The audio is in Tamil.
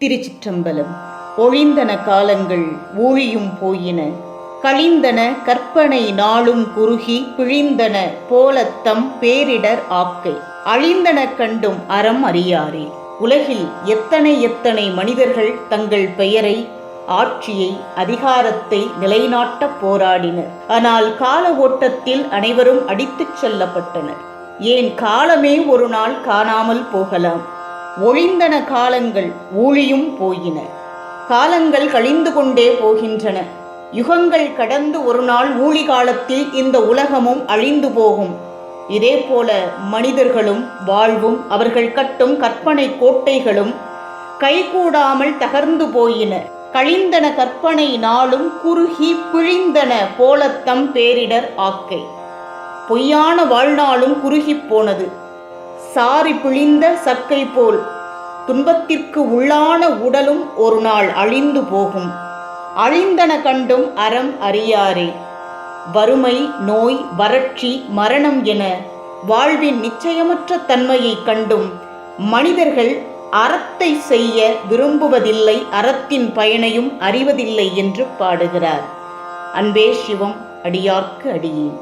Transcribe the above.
திருச்சிற்றம்பலம். ஒழிந்தன காலங்கள் ஊழியும் போயின. கழிந்தன கற்பனை நாளும் குறுகி பிழிந்தன போலத்தம் பேரிடர் ஆக்கை. அழிந்தன கண்டும் அறம் அறியாரே. உலகில் எத்தனை எத்தனை மனிதர்கள் தங்கள் பெயரை ஆட்சியை அதிகாரத்தை நிலைநாட்டப் போராடினர். ஆனால் கால ஓட்டத்தில் அனைவரும் அடித்துச் செல்லப்பட்டனர். ஏன் காலமே ஒரு நாள் காணாமல் போகலாம். ஒழிந்தன காலங்கள் ஊழியும் போயின. காலங்கள் கழிந்து கொண்டே போகின்றன. யுகங்கள் கடந்து ஒரு நாள் ஊழி காலத்தில் இந்த உலகமும் அழிந்து போகும். இதேபோல மனிதர்களும் வாழ்வும் அவர்கள் கட்டும் கற்பனை கோட்டைகளும் கைகூடாமல் தகர்ந்து போயின. கழிந்தன கற்பனை நாளும் குறுகி பிழிந்தன போலத்தம் பேரிடர் ஆக்கை. பொய்யான வாழ்நாளும் குறுகிப் போனது. சாரி பிழிந்த சக்கை போல் துன்பத்திற்கு உள்ளான உடலும் ஒரு நாள் அழிந்து போகும். அழிந்தன கண்டும் அறம் அறியாரே. வறுமை நோய் வறட்சி மரணம் என வாழ்வின் நிச்சயமற்ற தன்மையைக் கண்டும் மனிதர்கள் அறத்தை செய்ய விரும்புவதில்லை அறத்தின் பயனையும் அறிவதில்லை என்று பாடுகிறார். அன்பே சிவம் அடியார்க்கு அடியேன்.